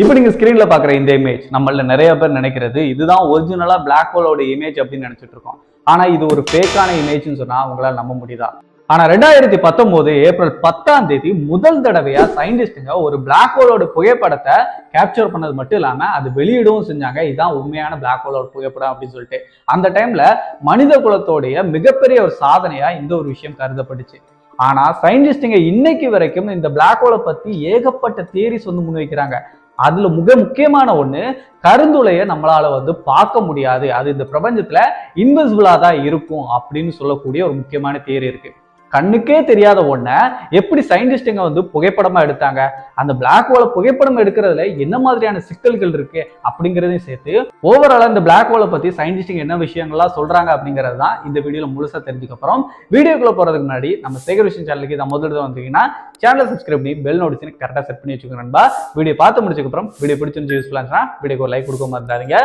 இப்போ நீங்கள் ஸ்க்ரீனில் பார்க்குற இந்த இமேஜ் நம்மள நிறைய பேர் நினைக்கிறது இதுதான் ஒரிஜினலாக பிளாக் ஹோலோட இமேஜ் அப்படின்னு நினச்சிட்டு இருக்கோம். ஆனால் இது ஒரு ஃபேக்கான இமேஜ்னு சொன்னால் உங்களால் நம்ப முடியுதா? ஆனால் ரெண்டாயிரத்தி பத்தொம்போது ஏப்ரல் பத்தாம் தேதி முதல் தடவையாக சயின்டிஸ்ட்டுங்க ஒரு பிளாக் ஹோலோட புகைப்படத்தை கேப்சர் பண்ணது மட்டும் இல்லாமல் அது வெளியிடவும் செஞ்சாங்க. இதுதான் உண்மையான பிளாக் ஹோலோட புகைப்படம் அப்படின்னு சொல்லிட்டு. அந்த டைமில் மனித குலத்தோடைய மிகப்பெரிய ஒரு சாதனையாக இந்த ஒரு விஷயம் கருதப்பட்டுச்சு. ஆனா சயின்டிஸ்டுங்க இன்னைக்கு வரைக்கும் இந்த பிளாக் ஹோலை பத்தி ஏகப்பட்ட தியரிஸ் வந்து முன்வைக்கிறாங்க. அதுல மிக முக்கியமான ஒண்ணு கருந்துளைய நம்மளால வந்து பார்க்க முடியாது. அது இந்த பிரபஞ்சத்துல இன்விசிபிளா தான் இருக்கும் அப்படின்னு சொல்லக்கூடிய ஒரு முக்கியமான தியரி இருக்கு. கண்ணுக்கே தெரியாத ஒன்றை எப்படி சயின்டிஸ்டுங்க வந்து புகைப்படமாக எடுத்தாங்க? அந்த பிளாக் ஹோலை புகைப்படம் எடுக்கிறதுல என்ன மாதிரியான சிக்கல்கள் இருக்கு? அப்படிங்கிறதையும் சேர்த்து ஓவராலா இந்த பிளாக் ஹோலை பற்றி சயின்டிஸ்டுங்க என்ன விஷயங்கள்லாம் சொல்கிறாங்க அப்படிங்கிறது தான் இந்த வீடியோவில் முழுசாக தெரிஞ்சுக்கப்புறம் வீடியோக்குள்ளே வீடியோக்குள்ள முன்னாடி நம்ம சேகர் விஷயம் சேனலுக்கு இதை முதல்ல வந்தீங்கன்னா சேனலை சப்ஸ்கிரைப் பண்ணி பெல் நோட்டிஃபிகேஷன் கரெக்டாக செட் பண்ணி வச்சுக்கோங்க நண்பா. வீடியோ பார்த்து முடிச்சக்கப்புறம் வீடியோ பிடிச்சிருந்து யூஸ்ஃபுல்லாக இருந்துச்சுன்னா வீடியோக்கு ஒரு லைக் கொடுக்க மாட்டாருங்க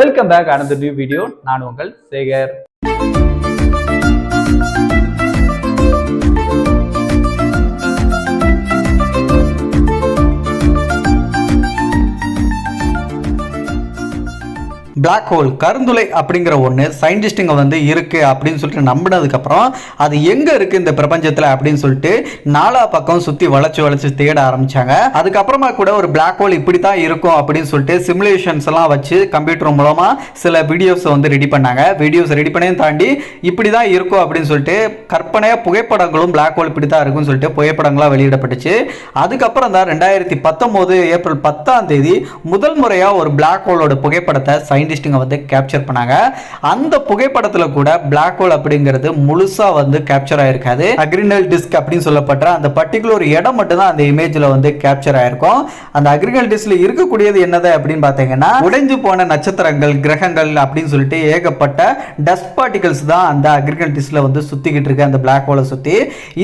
வெல்கம் பேக் அனந்த நியூ வீடியோ நான் உங்கள் சேகர். பிளாக் ஹோல் கருந்துளை அப்படிங்கிற ஒன்று சயின்டிஸ்ட்டுங்க வந்து இருக்குது அப்படின்னு சொல்லிட்டு நம்பினதுக்கப்புறம் அது எங்கே இருக்குது இந்த பிரபஞ்சத்தில் அப்படின்னு சொல்லிட்டு நாலா பக்கம் சுற்றி வளைச்சு வளைச்சு தேட ஆரம்பித்தாங்க அதுக்கப்புறமா கூட ஒரு பிளாக் ஹோல் இப்படி தான் இருக்கும் அப்படின்னு சொல்லிட்டு சிமுலேஷன்ஸ் எல்லாம் வச்சு கம்ப்யூட்டர் மூலமாக சில வீடியோஸை வந்து ரெடி பண்ணாங்க. வீடியோஸ் ரெடி பண்ணையும் தாண்டி இப்படி தான் இருக்கும் அப்படின்னு சொல்லிட்டு கற்பனையாக புகைப்படங்களும் பிளாக் ஹோல் இப்படி தான் இருக்கும்னு சொல்லிட்டு புகைப்படங்களாக வெளியிடப்பட்டுச்சு. அதுக்கப்புறம் தான் ரெண்டாயிரத்தி பத்தொம்போது ஏப்ரல் பத்தாம் தேதி முதல் முறையாக ஒரு பிளாக் ஹோலோட புகைப்படத்தை சயின்டிஸ்ட்டுங்க வந்து கேப்சர் பண்ணாங்க. அந்த புகைப்படத்தில் கூட பிளாக் ஹோல் அப்படிங்கிறது முழுசாக வந்து கேப்சர் ஆயிருக்காது. அக்ரினல் டிஸ்க் அப்படின்னு சொல்லப்பட்ட அந்த பர்டிகுலர் இடம் மட்டும்தான் அந்த இமேஜில் வந்து கேப்சர் ஆயிருக்கும். அந்த அக்ரினல் டிஸ்கில் இருக்கக்கூடியது என்னது அப்படின்னு பார்த்தீங்கன்னா உடைஞ்சு போன நட்சத்திரங்கள் கிரகங்கள் அப்படின்னு சொல்லிட்டு ஏகப்பட்ட டஸ்ட் பார்ட்டிகல்ஸ் தான் அந்த அக்ரிகல் டிஸ்கில் வந்து சுற்றிக்கிட்டு இருக்கு அந்த பிளாக் ஹோலை சுற்றி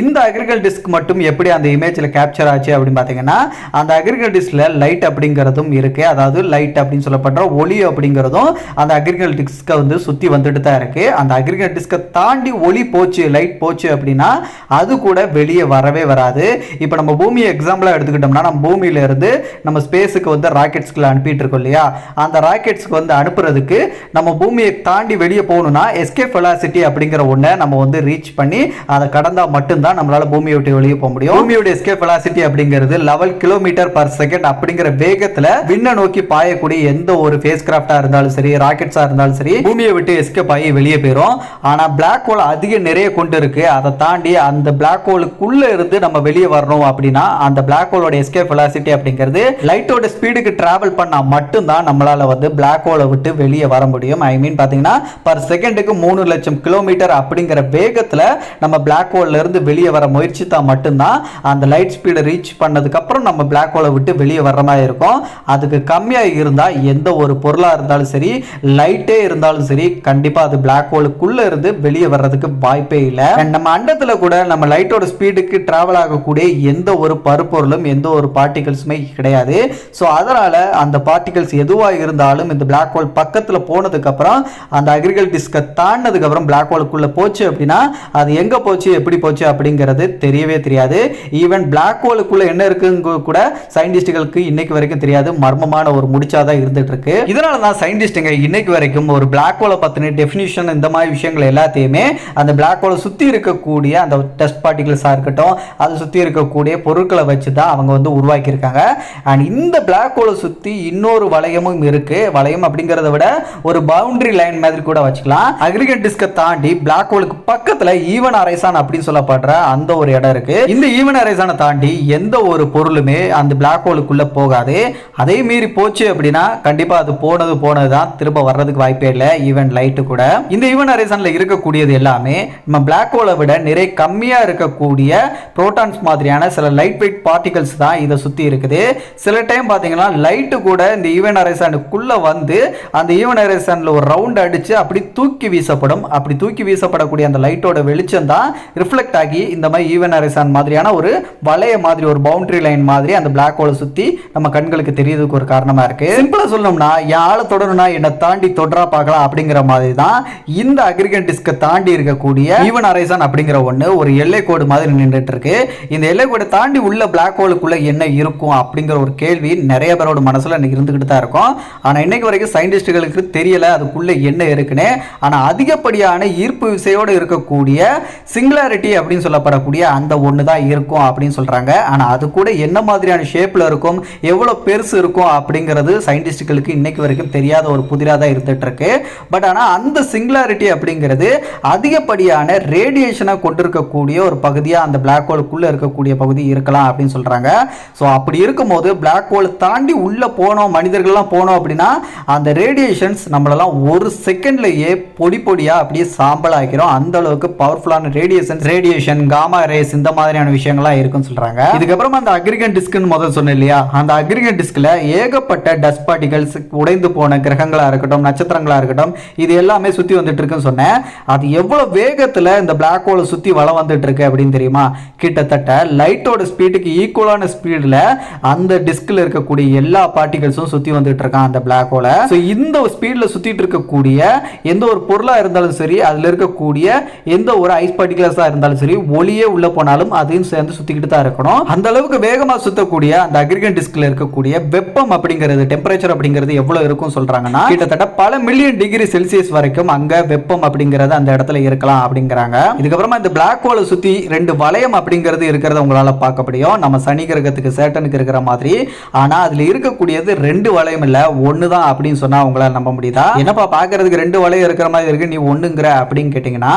இந்த அக்ரிகல் டிஸ்க் மட்டும் எப்படி அந்த இமேஜில் கேப்சர் ஆச்சு அப்படின்னு பார்த்தீங்கன்னா அந்த அக்ரிகல் டிஸ்கில் லைட் அப்படிங்கிறதும் இருக்கு. அதாவது லைட் அப்படின்னு சொல்லப்படுற ஒளி அப்படிங்கிறது அப்படிங்கிறதும் அந்த அக்ரிகல் டிஸ்கை வந்து சுற்றி வந்துட்டு தான் இருக்குது அந்த அக்ரிகல் டிஸ்கை தாண்டி ஒளி போச்சு லைட் போச்சு அப்படின்னா அது கூட வெளியே வரவே வராது. இப்போ நம்ம பூமியை எக்ஸாம்பிளாக எடுத்துக்கிட்டோம்னா நம்ம பூமியிலேருந்து நம்ம ஸ்பேஸுக்கு வந்து ராக்கெட்ஸ்க்குள்ள அனுப்பிட்டு இருக்கோம் இல்லையா? அந்த ராக்கெட்ஸ்க்கு வந்து அனுப்புறதுக்கு நம்ம பூமியை தாண்டி வெளியே போகணும்னா எஸ்கேப் வெலாசிட்டி அப்படிங்கிற ஒன்றை நம்ம வந்து ரீச் பண்ணி அதை கடந்தால் மட்டும்தான் நம்மளால் பூமியை விட்டு வெளியே போக முடியும். பூமியோட எஸ்கேப் வெலாசிட்டி அப்படிங்கிறது லெவல் கிலோமீட்டர் பர் செகண்ட் அப்படிங்கிற வேகத்தில் விண்ணை நோக்கி பாயக்கூடிய எந்த ஒரு ஃபேஸ் கிராஃப்டாக இருந்தாலும் சரி ராக்கெட்ஸா இருந்தாலும் சரி பூமியை விட்டு எஸ்கேப் ஆகி வெளியே போயிடும் ஆனா பிளாக் ஹோல் அதிக நிறைய கொண்டு இருக்கு. அதை தாண்டி அந்த பிளாக் ஹோலுக்குள்ள இருந்து நம்ம வெளியே வரணும் அப்படின்னா அந்த பிளாக் ஹோலோட எஸ்கேப் வெலாசிட்டி அப்படிங்கிறது லைட்டோட ஸ்பீடுக்கு டிராவல் பண்ணால் மட்டும்தான் நம்மளால வந்து பிளாக் ஹோலை விட்டு வெளியே வர முடியும். ஐ மீன் பாத்தீங்கன்னா பர் செகண்டுக்கு மூணு லட்சம் கிலோமீட்டர் அப்படிங்கிற வேகத்துல நம்ம பிளாக் ஹோல்ல இருந்து வெளியே வர முயற்சித்தா மட்டும்தான் அந்த லைட் ஸ்பீடை ரீச் பண்ணதுக்கு அப்புறம் நம்ம பிளாக் ஹோலை விட்டு வெளியே வர்ற மாதிரி இருக்கும். அதுக்கு கம்மியா இருந்தால் எந்த ஒரு பொருளாக இருந்தாலும் சரி லைட்டே இருந்தாலும் சரி கண்டிப்பா அது பிளாக் ஹோலுக்குள்ள இருந்து வெளியே வர்றதுக்கு வாய்ப்பே இல்லை. நம்ம அண்டத்துல கூட நம்ம லைட்டோட ஸ்பீடுக்கு டிராவல் ஆகக்கூடிய எந்த ஒரு பருப்பொருளும் எந்த ஒரு பார்ட்டிகல்ஸுமே கிடையாது. ஸோ அதனால அந்த பார்ட்டிகல்ஸ் எதுவாக இருந்தாலும் இந்த பிளாக் ஹோல் பக்கத்தில் போனதுக்கப்புறம் அந்த அக்ரிகல் டிஸ்கை தாண்டினதுக்கப்புறம் பிளாக் ஹோலுக்குள்ள போச்சு அப்படின்னா அது எங்கே போச்சு எப்படி போச்சு அப்படிங்கிறது தெரியவே தெரியாது. ஈவன் பிளாக் ஹோலுக்குள்ள என்ன இருக்குங்க கூட சயின்டிஸ்டுகளுக்கு இன்னைக்கு வரைக்கும் தெரியாது. மர்மமான ஒரு முடிச்சாதான் இருந்துட்டு இருக்கு. இதனால தான் சயின்டிஸ்ட்டுங்க இன்னைக்கு வரைக்கும் ஒரு பிளாக் ஹோலை பற்றின டெஃபினிஷன் இந்த மாதிரி விஷயங்கள் எல்லாத்தையுமே அந்த பிளாக் ஹோலை சுற்றி இருக்கக்கூடிய அந்த டெஸ்ட் பார்ட்டிகிள்ஸாக இருக்கட்டும் அதை சுற்றி இருக்கக்கூடிய பொருட்களை வச்சு தான் அவங்க வந்து உருவாக்கியிருக்காங்க. அண்ட் இந்த பிளாக் ஹோலை சுற்றி இன்னொரு வளையமும் இருக்குது வளையம் அப்படிங்கிறத விட ஒரு பவுண்டரி லைன் மாதிரி கூட வச்சுக்கலாம். அக்ரிகேட் டிஸ்கை தாண்டி பிளாக் ஹோலுக்கு பக்கத்தில் ஈவன் அரைசான் அப்படின்னு சொல்லப்படுற அந்த ஒரு இடம் இருக்கு. இந்த ஈவன் அரைசானை தாண்டி எந்த ஒரு பொருளுமே அந்த பிளாக் ஹோலுக்குள்ளே போகாது. அதே மீறி போச்சு அப்படின்னா கண்டிப்பாக அது போனது போனது தான் திரும்ப வர்றதுக்கு வாய்ப்பே இல்லை. ஈவன் லைட்டு கூட. இந்த ஈவன் அரைசான்ல இருக்கக்கூடியது எல்லாமே நம்ம பிளாக் ஹோலை விட நிறைய கம்மியா இருக்கக்கூடிய புரோட்டான்ஸ் மாதிரியான சில லைட் வெயிட் பார்ட்டிகல்ஸ் தான் இதை சுத்தி இருக்குது. சில டைம் பாத்தீங்கன்னா லைட்டு கூட இந்த ஈவன் அரைசானுக்குள்ள வந்து அந்த ஈவன் அரைசான்ல ஒரு ரவுண்ட் அடிச்சு அப்படி தூக்கி வீசப்படும். அப்படி தூக்கி வீசப்படக்கூடிய அந்த லைட்டோட வெளிச்சம் தான் ரிஃப்ளெக்ட் ஆகி இந்த மாதிரி ஈவன் அரைசான் மாதிரியான ஒரு வளைய மாதிரி ஒரு பவுண்டரி லைன் மாதிரி அந்த பிளாக் ஹோலை சுத்தி நம்ம கண்களுக்கு தெரியறதுக்கு ஒரு காரணமா இருக்கு. சிம்பிளா சொல்லணும்னா என் ஆழத்தோட வேணும்னா என்னை தாண்டி தொடரா பார்க்கலாம் அப்படிங்கிற மாதிரி தான் இந்த அக்ரிகன் டிஸ்கை தாண்டி இருக்கக்கூடிய ஈவன் அரைசான் அப்படிங்கிற ஒன்று ஒரு எல்லை கோடு மாதிரி நின்றுட்டு இருக்கு. இந்த எல்லை கோடை தாண்டி உள்ள பிளாக் ஹோலுக்குள்ள என்ன இருக்கும் அப்படிங்கிற ஒரு கேள்வி நிறைய பேரோட மனசில் இன்னைக்கு இருந்துக்கிட்டு தான் இருக்கும். ஆனால் இன்னைக்கு வரைக்கும் சயின்டிஸ்டுகளுக்கு தெரியல அதுக்குள்ள என்ன இருக்குன்னு. ஆனா அதிகப்படியான ஈர்ப்பு விசையோடு இருக்கக்கூடிய சிங்குலாரிட்டி அப்படின்னு சொல்லப்படக்கூடிய அந்த ஒன்று தான் இருக்கும் அப்படின்னு சொல்றாங்க. ஆனா அது கூட என்ன மாதிரியான ஷேப்ல இருக்கும் எவ்வளவு பெருசு இருக்கும் அப்படிங்கிறது சயின்டிஸ்டுகளுக்கு இன்னைக்கு வரைக்கும் தெரியாத ஒரு புதிராக தான் இருந்துகிட்ருக்கு பட் ஆனால் அந்த சிங்குலாரிட்டி அப்படிங்கிறது அதிகப்படியான ரேடியேஷனை கொண்டிருக்கக்கூடிய ஒரு பகுதியாக அந்த பிளாக் ஹோலுக்குள்ளே இருக்கக்கூடிய பகுதி இருக்கலாம் அப்படின்னு சொல்றாங்க. ஸோ அப்படி இருக்கும்போது பிளாக் ஹோல் தாண்டி உள்ள போனோம் மனிதர்கள்லாம் போனோம் அப்படின்னா அந்த ரேடியேஷன்ஸ் நம்மளெல்லாம் ஒரு செகண்ட்லயே பொடி பொடியா அப்படியே சாம்பல் ஆக்கிறோம் அந்த அளவுக்கு பவர்ஃபுல்லான ரேடியேஷன் ரேடியேஷன் காமா ரேஸ் இந்த மாதிரியான விஷயங்கள்லாம் இருக்குன்னு சொல்றாங்க. இதுக்கப்புறமா அந்த அக்ரிகன் டிஸ்க்னு முதல் சொன்னேன் இல்லையா? அந்த அக்ரிகன் டிஸ்கில் ஏகப்பட்ட டஸ்ட் பார்ட்டிகல்ஸ் உடைந்து போன கிரகங்களாக இருக்கட்டும் நட்சத்திரங்களாக இருக்கட்டும் இது எல்லாமே சுற்றி வந்துட்டு இருக்குன்னு சொன்னேன். அது எவ்வளோ வேகத்தில் இந்த பிளாக் ஹோலை சுற்றி வளம் வந்துட்டு இருக்கு அப்படின்னு தெரியுமா? கிட்டத்தட்ட லைட்டோட ஸ்பீடுக்கு ஈக்குவலான ஸ்பீடில் அந்த டிஸ்கில் இருக்கக்கூடிய எல்லா பார்ட்டிகல்ஸும் சுற்றி வந்துட்டு இருக்கான் அந்த பிளாக் ஹோலை ஸோ இந்த ஸ்பீடில் சுற்றிட்டு இருக்கக்கூடிய எந்த ஒரு பொருளாக இருந்தாலும் சரி அதில் இருக்கக்கூடிய எந்த ஒரு ஐஸ் பார்ட்டிகல்ஸாக இருந்தாலும் சரி ஒளியே உள்ள போனாலும் அதையும் சேர்ந்து சுற்றிக்கிட்டு தான் இருக்கணும். அந்த அளவுக்கு வேகமாக சுற்றக்கூடிய அந்த அக்ரிகன் டிஸ்கில் இருக்கக்கூடிய வெப்பம் அப்படிங்கிறது டெம்பரேச்சர் அப்படிங்கிறது எவ்வளோ இருக்கும் சொல்றாங்கன்னா கிட்டத்தட்ட பல மில்லியன் டிகிரி செல்சியஸ் வரைக்கும் அங்கே வெப்பம் அப்படிங்கிறது அந்த இடத்துல இருக்கலாம் அப்படிங்கிறாங்க. இதுக்கப்புறமா இந்த பிளாக் ஹோலை சுற்றி ரெண்டு வளையம் அப்படிங்கிறது இருக்கிறத உங்களால் பார்க்க முடியும். நம்ம சனி கிரகத்துக்கு சேட்டனுக்கு இருக்கிற மாதிரி. ஆனால் அதில் இருக்கக்கூடியது ரெண்டு வளையம் இல்ல ஒண்ணுதான் தான் அப்படின்னு சொன்னால் உங்களால நம்ப முடியுதா? என்னப்பா பார்க்கறதுக்கு ரெண்டு வளையம் இருக்கிற மாதிரி இருக்கு நீ ஒன்றுங்கிற அப்படின்னு கேட்டிங்கன்னா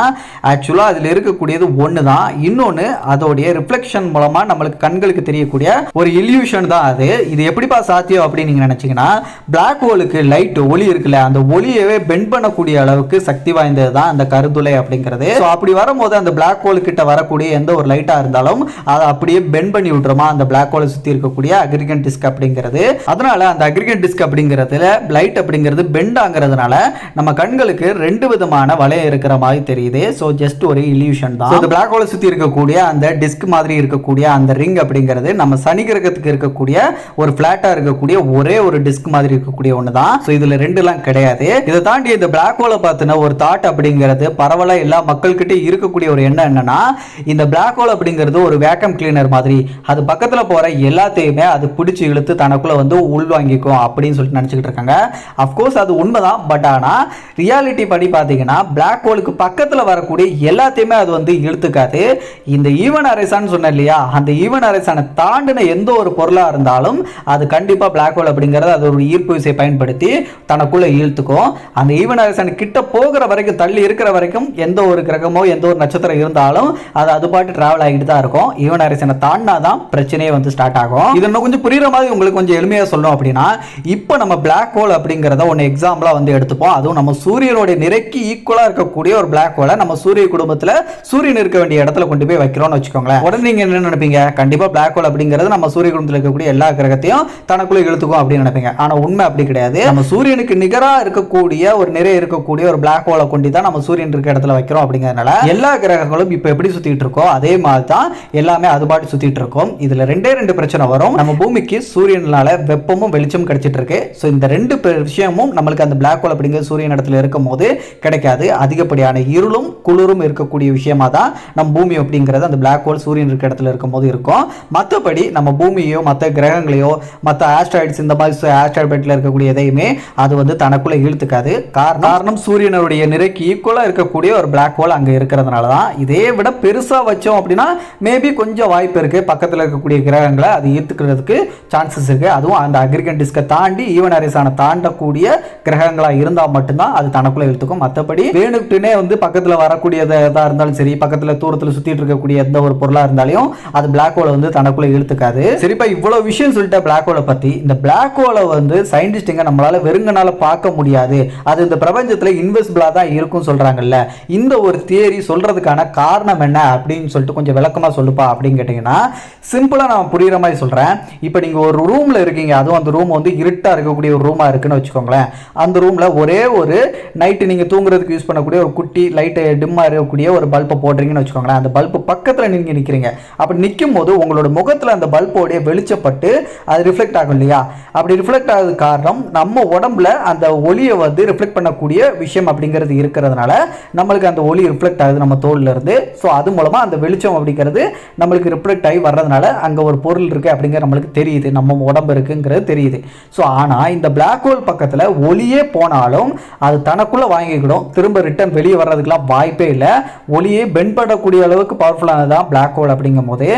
ஆக்சுவலா அதில் இருக்கக்கூடியது ஒன்று தான் இன்னொன்று அதோடைய ரிஃப்ளெக்ஷன் மூலமாக நம்மளுக்கு கண்களுக்கு தெரியக்கூடிய ஒரு இல்யூஷன் தான் அது. இது எப்படிப்பா சாத்தியம் அப்படின்னு நீங்கள் நினைச்சீங்கன்னா பிளாக் ஹோலுக்கு லைட் லைட் ஒளி இருக்குல்ல அந்த ஒளியவே பெண்ட் பண்ணக்கூடிய அளவுக்கு சக்தி வாய்ந்தது தான் அந்த கருந்துளை அப்படிங்கிறது. ஸோ அப்படி வரும்போது அந்த பிளாக் ஹோல் கிட்ட வரக்கூடிய எந்த ஒரு லைட்டாக இருந்தாலும் அதை அப்படியே பெண்ட் பண்ணி விட்டுருமா அந்த பிளாக் ஹோலை சுற்றி இருக்கக்கூடிய அக்ரிகன் டிஸ்க் அப்படிங்கிறது. அதனால அந்த அக்ரிகன் டிஸ்க் அப்படிங்கிறதுல லைட் அப்படிங்கிறது பெண்ட் ஆகிறதுனால நம்ம கண்களுக்கு ரெண்டு விதமான வளையம் இருக்கிற மாதிரி தெரியுது. ஸோ ஜஸ்ட் ஒரு இல்யூஷன் தான். அந்த பிளாக் ஹோலை சுற்றி இருக்கக்கூடிய அந்த டிஸ்க் மாதிரி இருக்கக்கூடிய அந்த ரிங் அப்படிங்கிறது நம்ம சனி கிரகத்துக்கு இருக்கக்கூடிய ஒரு ஃபிளாட்டாக இருக்கக்கூடிய ஒரே ஒரு டிஸ்க் மாதிரி இருக்கக்கூடிய ஒன்று தான் ஸோ இதுல ரெண்டுலாம் கிடையாது. இதை தாண்டி இந்த பிளாக் ஹோலை பார்த்தின ஒரு தாட் அப்படிங்கிறது பரவலாக எல்லா மக்கள்கிட்ட இருக்கக்கூடிய ஒரு எண்ணம் என்னன்னா இந்த பிளாக் ஹோல் அப்படிங்கிறது ஒரு வேக்கம் கிளீனர் மாதிரி. அது பக்கத்தில் போகிற எல்லாத்தையுமே அது பிடிச்சி இழுத்து தனக்குள்ளே வந்து உள்வாங்கிக்கும் அப்படின்னு சொல்லிட்டு நினச்சிக்கிட்டு இருக்காங்க. அஃப்கோர்ஸ் அது உண்மைதான் பட் ஆனால் ரியாலிட்டி படி பார்த்தீங்கன்னா பிளாக் ஹோலுக்கு பக்கத்தில் வரக்கூடிய எல்லாத்தையுமே அது வந்து இழுத்துக்காது. இந்த ஈவன் அரைசான்னு சொன்னேன் இல்லையா அந்த ஈவன் அரைசானை தாண்டின எந்த ஒரு பொருளாக இருந்தாலும் அது கண்டிப்பாக பிளாக் ஹோல் அப்படிங்கிறது அது ஒரு ஈர்ப்பு விசையை பயன்படுத்தி தனக்குள்ளே இழுத்துக்கும் அந்த ஈவன் அரசன் கிட்ட போகிற வரைக்கும் தள்ளி இருக்கிற வரைக்கும் எந்த ஒரு கிரகமோ எந்த ஒரு நட்சத்திரம் இருந்தாலும் அது அது பாட்டு டிராவல் ஆகிட்டு தான் இருக்கும். ஈவன் அரசனை தாண்டினா தான் பிரச்சனையே வந்து ஸ்டார்ட் ஆகும். இது இன்னும் கொஞ்சம் புரியுற மாதிரி உங்களுக்கு கொஞ்சம் எளிமையாக சொல்லணும் அப்படின்னா இப்போ நம்ம பிளாக் ஹோல் அப்படிங்கிறத ஒன்று எக்ஸாம்பிளாக வந்து எடுத்துப்போம். அதுவும் நம்ம சூரியனுடைய நிறைக்கு ஈக்குவலாக இருக்கக்கூடிய ஒரு பிளாக் ஹோலை நம்ம சூரிய குடும்பத்தில் சூரியன் இருக்க வேண்டிய இடத்துல கொண்டு போய் வைக்கிறோம்னு வச்சுக்கோங்களேன். உடனே நீங்கள் என்ன நினைப்பீங்க? கண்டிப்பாக பிளாக் ஹோல் அப்படிங்கிறது நம்ம சூரிய குடும்பத்தில் இருக்கக்கூடிய எல்லா கிரகத்தையும் தனக்குள்ளே இழுத்துக்கும் அப்படின்னு நினைப்பீங்க. ஆனால் உண்மை அப்படி கிடையாது. நம்ம சூரியனுக்கு நிகராக இருக்கக்கூடிய ஒரு நிறை இருக்கக்கூடிய ஒரு பிளாக் ஹோலை கொண்டு தான் நம்ம சூரியன் இருக்க இடத்துல வைக்கிறோம் அப்படிங்கிறதுனால எல்லா கிரகங்களும் இப்போ எப்படி சுத்திட்டு இருக்கோ அதே மாதிரி தான் எல்லாமே அது பாட்டு சுத்திட்டு இருக்கோம். இதுல ரெண்டே ரெண்டு பிரச்சனை வரும். நம்ம பூமிக்கு சூரியனால வெப்பமும் வெளிச்சம் கிடைச்சிட்டு இருக்கு. ஸோ இந்த ரெண்டு விஷயமும் நம்மளுக்கு அந்த பிளாக் ஹோல் அப்படிங்கிறது சூரியன் இடத்துல இருக்கும் போது கிடைக்காது. அதிகப்படியான இருளும் குளிரும் இருக்கக்கூடிய விஷயமா தான் நம்ம பூமி அப்படிங்கிறது அந்த பிளாக் ஹோல் சூரியன் இருக்க இடத்துல இருக்கும் போது இருக்கும். மற்றபடி நம்ம பூமியோ மற்ற கிரகங்களையோ மற்ற ஆஸ்ட்ராய்ட்ஸ் இந்த மாதிரி ஆஸ்ட்ராய்ட் பெட்டில் இருக்கக்கூடிய எதையுமே அது வந்து தனக்குள்ளே இழுத்துக்காது. காரணம் காரணம் சூரியனுடைய நிறைக்கு ஈக்குவலாக இருக்கக்கூடிய ஒரு பிளாக் ஹோல் அங்கே இருக்கிறதுனால தான் இதே விட பெருசாக வச்சோம் அப்படின்னா மேபி கொஞ்சம் வாய்ப்பு இருக்குது பக்கத்தில் இருக்கக்கூடிய கிரகங்களை அது ஈர்த்துக்கிறதுக்கு சான்சஸ் இருக்குது அதுவும் அந்த அக்ரிகன் டிஸ்கை தாண்டி ஈவன் அரிசான தாண்டக்கூடிய கிரகங்களாக இருந்தால் மட்டும்தான் அது தனக்குள்ளே இழுத்துக்கும். மற்றபடி வேணுக்குனே வந்து பக்கத்தில் வரக்கூடியதாக இருந்தாலும் சரி பக்கத்தில் தூரத்தில் சுற்றிட்டு இருக்கக்கூடிய எந்த ஒரு பொருளாக இருந்தாலும் அது பிளாக் ஹோலை வந்து தனக்குள்ளே இழுத்துக்காது. சரிப்பா இவ்வளோ விஷயம் சொல்லிட்ட பிளாக் ஹோலை பற்றி இந்த பிளாக் ஹோலை வந்து சயின்டிஸ்ட்டுங்க நம்மளால வெறுங்கனால பார்க்க முடியாது. அது இந்த பிரபஞ்சத்தில் இன்வெசிபிளாக தான் இருக்கும் சொல்கிறாங்கல்ல இந்த ஒரு தியரி சொல்கிறதுக்கான காரணம் என்ன அப்படின்னு சொல்லிட்டு கொஞ்சம் விளக்கமாக சொல்லுப்பா அப்படின்னு கேட்டிங்கன்னா சிம்பிளாக நான் புரியுற மாதிரி சொல்கிறேன் இப்போ நீங்கள் ஒரு ரூமில் இருக்கீங்க. அதுவும் அந்த ரூம் வந்து இருட்டாக இருக்கக்கூடிய ஒரு ரூமாக இருக்குன்னு வச்சுக்கோங்களேன். அந்த ரூமில் ஒரே ஒரு நைட்டு நீங்கள் தூங்குறதுக்கு யூஸ் பண்ணக்கூடிய ஒரு குட்டி லைட்டு டிம்மாக இருக்கக்கூடிய ஒரு பல்பை போடுறீங்கன்னு வச்சுக்கோங்களேன். அந்த பல்பு பக்கத்தில் நீங்கள் நிற்கிறீங்க அப்படி நிற்கும் போது உங்களோட முகத்தில் அந்த பல்போடைய வெளிச்சப்பட்டு அது ரிஃப்ளெக்ட் ஆகும் இல்லையா? அப்படி ரிஃப்ளெக்ட் ஆகுது காரணம் நம்ம உடம்பு உடம்புல அந்த ஒளியை வந்து ரிஃப்ளெக்ட் பண்ணக்கூடிய விஷயம் அப்படிங்கிறது இருக்கிறதுனால நம்மளுக்கு அந்த ஒளி ரிஃப்ளெக்ட் ஆகுது நம்ம தோல்ல இருந்து. ஸோ அது மூலமாக அந்த வெளிச்சம் அப்படிங்கிறது நம்மளுக்கு ரிஃப்ளெக்ட் ஆகி வர்றதுனால அங்கே ஒரு பொருள் இருக்கு அப்படிங்கிற நம்மளுக்கு தெரியுது. நம்ம உடம்பு இருக்குங்கிறது தெரியுது. ஸோ ஆனால் இந்த பிளாக் ஹோல் பக்கத்தில் ஒளியே போனாலும் அது தனக்குள்ள வாங்கிக்கிடும். திரும்ப ரிட்டர்ன் வெளியே வர்றதுக்கெலாம் வாய்ப்பே இல்லை. ஒளியே பெண்ட் பண்ணக்கூடிய அளவுக்கு பவர்ஃபுல்லானதான் பிளாக் ஹோல் அப்படிங்கும் போது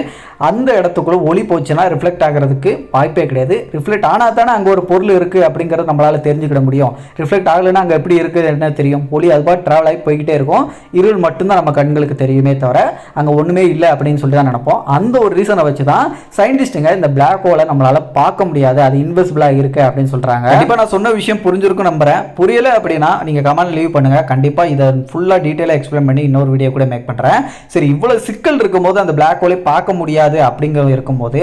அந்த இடத்துக்குள்ள ஒளி போச்சுன்னா ரிஃப்ளெக்ட் ஆகிறதுக்கு வாய்ப்பே கிடையாது. ரிஃப்ளெக்ட் ஆனால் தானே அங்கே ஒரு பொருள் இருக்குது அப்படிங்கிறது நம்மளால தெரிஞ்சுக்கிட முடியும். ரிஃப்ளெக்ட் ஆகலைன்னா அங்கே எப்படி இருக்குது என்ன தெரியும்? ஒளி அது ட்ராவல் ஆகி போய்கிட்டே இருக்கும். இருள் மட்டும்தான் நம்ம கண்களுக்கு தெரியுமே தவிர அங்கே ஒன்றுமே இல்லை அப்படின்னு சொல்லி தான் நினைப்போம். அந்த ஒரு ரீசனை வச்சு தான் சயின்டிஸ்ட்டுங்க இந்த பிளாக் ஹோலை நம்மளால பார்க்க முடியாது. அது இன்வெசிபிளாக இருக்கு அப்படின்னு சொல்கிறாங்க கண்டிப்பாக நான் சொன்ன விஷயம் புரிஞ்சிருக்கும் நம்புறேன். புரியலை அப்படின்னா நீங்கள் கமெண்ட் லீவ் பண்ணுங்க. கண்டிப்பாக இதை ஃபுல்லாக டீட்டெயிலாக எக்ஸ்பிளைன் பண்ணி இன்னொரு வீடியோ கூட மேக் பண்ணுறேன் சரி இவ்வளோ சிக்கல் இருக்கும்போது அந்த பிளாக் ஹோலை பார்க்க முடியாது அப்படிங்கிறது இருக்கும்போது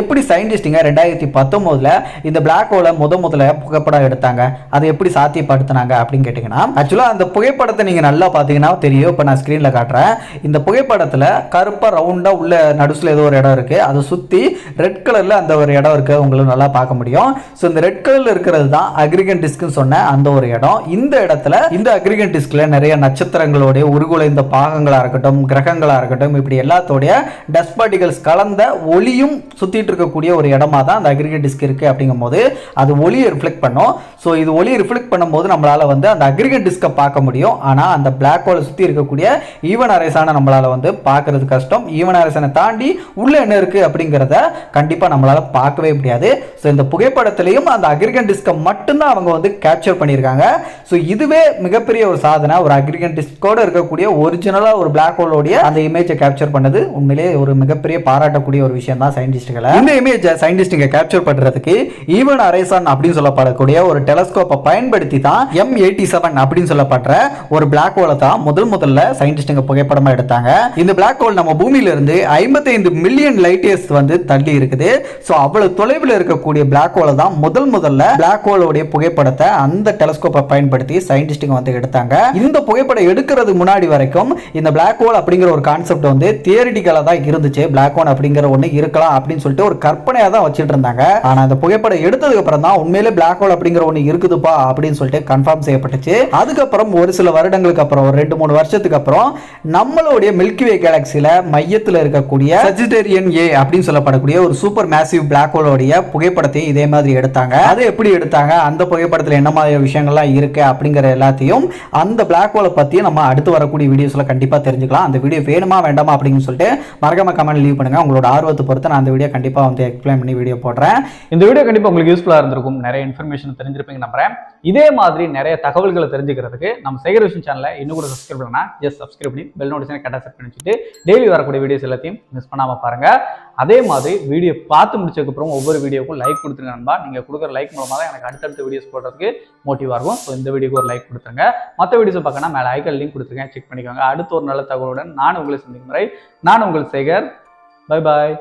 எப்படி சயின்டிஸ்ட்டுங்க ரெண்டாயிரத்தி பத்தொம்போதில் இந்த பிளாக் ஹோலை முத முதல்ல புகைப்படம் எடுத்தாங்க. அது எப்படி சாத்தியப்படுத்தினாங்க அப்படின்னு கேட்டிங்கன்னா ஆக்சுவலாக அந்த புகைப்படத்தை நீங்கள் நல்லா பார்த்தீங்கன்னா தெரியும். இப்போ நான் ஸ்க்ரீனில் காட்டுறேன். இந்த புகைப்படத்தில் கருப்பாக ரவுண்டாக உள்ள நடுசில் ஏதோ ஒரு இடம் இருக்குது அதை சுற்றி ரெட் கலரில் அந்த ஒரு இடம் இருக்குது உங்களுக்கு நல்லா பார்க்க முடியும். ஸோ இந்த ரெட் கலரில் இருக்கிறது தான் அக்ரிகன் டிஸ்க்னு சொன்ன அந்த ஒரு இடம். இந்த இடத்துல இந்த அக்ரிகன் டிஸ்கில் நிறைய நட்சத்திரங்களுடைய உருகுலைந்த பாகங்களாக இருக்கட்டும் கிரகங்களாக இருக்கட்டும் இப்படி எல்லாத்தோடைய டஸ்ட் பார்ட்டிகல்ஸ் கலந்த ஒளியும் சுற்றிட்டு இருக்கக்கூடிய ஒரு இடமா தான் அந்த அக்ரிகன் டிஸ்க் இருக்குது அப்படிங்கும்போது அது ஒளியை ரிஃப்ளெக்ட் பண்ணும். ஸோ இது ஒளி ரிஃப்ளெக்ட் பண்ணும்போது நம்மளால வந்து அந்த அக்ரிகேட் டிஸ்கை பார்க்க முடியும். ஆனால் அந்த பிளாக் ஹோலை சுற்றி இருக்கக்கூடிய ஈவன் அரேசான நம்மளால் வந்து பார்க்கறது கஷ்டம். ஈவன் அரேசனை தாண்டி உள்ளே என்ன இருக்குது அப்படிங்கிறத கண்டிப்பாக நம்மளால் பார்க்கவே முடியாது. ஸோ இந்த புகைப்படத்திலையும் அந்த அக்ரிகன் டிஸ்கை மட்டும்தான் அவங்க வந்து கேப்சர் பண்ணியிருக்காங்க. ஸோ இதுவே மிகப்பெரிய ஒரு சாதனை. ஒரு அக்ரிகன் டிஸ்கோட இருக்கக்கூடிய ஒரிஜினலாக ஒரு பிளாக் ஹோலோடைய அந்த இமேஜை கேப்சர் பண்ணது உண்மையிலேயே ஒரு மிகப்பெரிய பாராட்டக்கூடிய ஒரு விஷயம் தான் சயின்டிஸ்ட்டுகளை இந்த இமேஜை சயின்டிஸ்ட்டுங்க கேப்சர் பண்ணுறதுக்கு ஈவன் அரேசன் அப்படின்னு சொல்லப்படக்கூடிய ஒரு டெலஸ்கோப்பை பயன்படுத்தி தான் எம் எயிட்டி செவன் அப்படின்னு சொல்லப்படுற ஒரு பிளாக் ஹோலை தான் முதல் முதல்ல சயின்டிஸ்டுங்க புகைப்படமா எடுத்தாங்க. இந்த பிளாக் ஹோல் நம்ம பூமியிலிருந்து ஐம்பத்தைந்து மில்லியன் லைட் இயர்ஸ் வந்து தள்ளி இருக்குது. ஸோ அவ்வளவு தொலைவில் இருக்கக்கூடிய பிளாக் ஹோலை தான் முதல் முதல்ல பிளாக் ஹோலோடைய புகைப்படத்தை அந்த டெலஸ்கோப்பை பயன்படுத்தி சயின்டிஸ்டுங்க வந்து எடுத்தாங்க. இந்த புகைப்படம் எடுக்கிறது முன்னாடி வரைக்கும் இந்த பிளாக் ஹோல் அப்படிங்கிற ஒரு கான்செப்ட் வந்து தியரிட்டிக்கலாக தான் இருந்துச்சு. பிளாக் ஹோல் அப்படிங்கிற ஒன்று இருக்கலாம் அப்படின்னு சொல்லிட்டு ஒரு கற்பனையாக தான் வச்சுட்டு இருந்தாங்க. ஆனால் அந்த புகைப்படம் எடுத்ததுக்கு அப்புறம் தான் உண்மையிலே பிளாக் ஹோல் அப்படிங்கிற ஒன்று இருக்குதுப்பா அப்படின்னு சொல்லிட்டு கன்ஃபார்ம் செய்யப்பட்டுச்சு. அதுக்கப்புறம் ஒரு சில வருடங்களுக்கு அப்புறம் ஒரு ரெண்டு மூணு வருஷத்துக்கு அப்புறம் நம்மளுடைய மில்கிவே கேலக்சியில் மையத்தில் இருக்கக்கூடிய சஜிடேரியன் ஏ அப்படின்னு சொல்லப்படக்கூடிய ஒரு சூப்பர் மேசிவ் பிளாக் ஹோலோடைய புகைப்படத்தையும் இதே மாதிரி எடுத்தாங்க. அதை எப்படி எடுத்தாங்க? அந்த புகைப்படத்தில் என்ன மாதிரி விஷயங்கள்லாம் இருக்கு அப்படிங்கிற எல்லாத்தையும் அந்த பிளாக் ஹோலை பற்றியும் நம்ம அடுத்து வரக்கூடிய வீடியோஸில் கண்டிப்பாக தெரிஞ்சுக்கலாம். அந்த வீடியோ வேணுமா வேண்டாமா அப்படின்னு சொல்லிட்டு மறக்காம கமெண்ட் லீவ் பண்ணுங்க. உங்களோட ஆர்வத்தை பொறுத்து நான் அந்த வீடியோ கண்டிப்பாக வந்து எக்ஸ்பிளைன் பண்ணி வீடியோ போடுறேன். இந்த வீடியோ கண்டிப்பாக உங்களுக்கு யூஸ்ஃபுல்லாக இருந்திருக்கும். நிறைய இன்ஃபர்மேஷன் தெரிஞ்சிருப்பீங்க நம்புறேன். இதே மாதிரி நிறைய தகவல்களை தெரிஞ்சுக்கிறதுக்கு நம்ம சேகர் விஷயம் சேனலை இன்னும் கூட சப்ஸ்கிரைப் பண்ணா ஜஸ்ட் சப்ஸ்கிரைப் பண்ணி பெல் நோட்டிஃபிகேஷன் கரெக்டாக செட் பண்ணி வச்சுட்டு டெய்லி வரக்கூடிய வீடியோஸ் எல்லாத்தையும் மிஸ் பண்ணாமல் பாருங்க. அதே மாதிரி வீடியோ பார்த்து முடிச்சதுக்கப்புறம் ஒவ்வொரு வீடியோக்கும் லைக் கொடுத்துருங்க நண்பா. நீங்கள் கொடுக்குற லைக் மூலமாக தான் எனக்கு அடுத்தடுத்த வீடியோஸ் போடுறதுக்கு மோட்டிவாக இருக்கும். ஸோ இந்த வீடியோக்கு ஒரு லைக் கொடுத்துருங்க. மற்ற வீடியோஸ் பார்க்கணும் மேலே ஐக்கல் லிங்க் கொடுத்துருக்கேன். செக் பண்ணிக்கோங்க. அடுத்த ஒரு நல்ல தகவலுடன் நான் உங்களை சந்திக்கும் முறை நான் உங்கள் சேகர். Bye bye